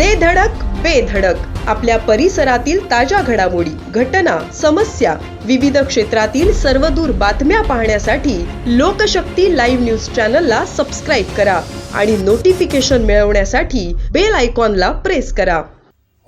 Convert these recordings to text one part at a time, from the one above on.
दे धडक बेधडक आपल्या परिसरातील ताज्या घडामोडी घटना समस्या विविध क्षेत्रातील सर्वदूर बातम्या पाहण्यासाठी लोकशक्ती लाईव्ह न्यूज चॅनलला सबस्क्राईब करा आणि नोटिफिकेशन मिळवण्यासाठी बेल आयकॉनला प्रेस करा.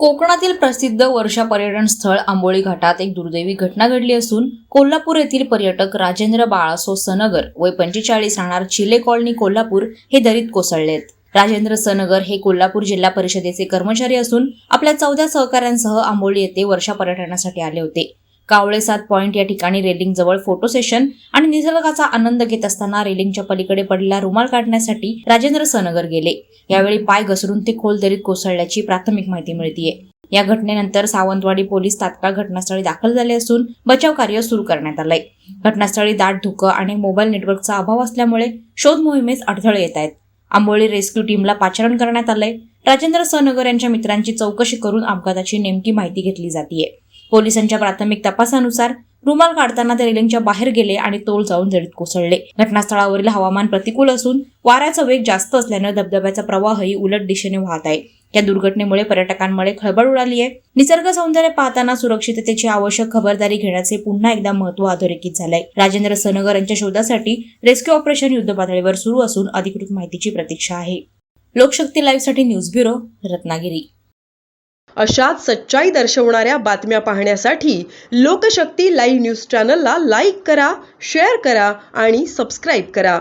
कोकणातील प्रसिद्ध वर्षा पर्यटन स्थळ आंबोळी घाटात एक दुर्दैवी घटना घडली असून कोल्हापूर येथील पर्यटक राजेंद्र बाळासो सनगर वय पंचेचाळीस राहणार चिले कॉलनी कोल्हापूर हे दरीत कोसळलेत. राजेंद्र सनगर हे कोल्हापूर जिल्हा परिषदेचे कर्मचारी असून आपल्या चौदा सहकाऱ्यांसह आंबोली येथे वर्षा पर्यटनासाठी आले होते. कावळे सात पॉईंट या ठिकाणी रेलिंग जवळ फोटो सेशन आणि निसर्गाचा आनंद घेत असताना रेलिंगच्या पलीकडे पडलेला रुमाल काढण्यासाठी राजेंद्र सनगर गेले. यावेळी पाय घसरून ते खोल दरीत कोसळल्याची प्राथमिक माहिती मिळतीये. या घटनेनंतर सावंतवाडी पोलीस तात्काळ घटनास्थळी दाखल झाले असून बचाव कार्य सुरू करण्यात आलंय. घटनास्थळी दाट धुकं आणि मोबाईल नेटवर्कचा अभाव असल्यामुळे शोध मोहिमेस अडथळे येत आहेत. आंबोळी रेस्क्यू टीमला पाचारण करण्यात आलंय. राजेंद्र सहनगर यांच्या मित्रांची चौकशी करून अपघाताची नेमकी माहिती घेतली जातीये. पोलिसांच्या प्राथमिक तपासानुसार रुमाल काढताना ते रेलिंगच्या बाहेर गेले आणि तोल जाऊन जडीत कोसळले. घटनास्थळावरील हवामान प्रतिकूल असून वाऱ्याचा वेग जास्त असल्यानं धबधब्याचा प्रवाहही उलट दिशेने वाहत आहे. या दुर्घटनेमुळे पर्यटकांमुळे खळबळ उडाली आहे. निसर्ग सौंदर्य पाहताना सुरक्षिततेची आवश्यक खबरदारी घेण्याचे पुन्हा एकदा महत्त्व अधोरेखित झालंय. राजेंद्र सनगर यांच्या शोधासाठी रेस्क्यू ऑपरेशन युद्ध पातळीवर सुरू असून अधिकृत माहितीची प्रतीक्षा आहे. लोकशक्ती लाईव्हसाठी न्यूज ब्युरो रत्नागिरी. अशाच सच्चाई दर्शवणाऱ्या बातम्या पाहण्यासाठी लोकशक्ती लाईव्ह न्यूज चॅनलला लाईक करा शेअर करा आणि सबस्क्राईब करा.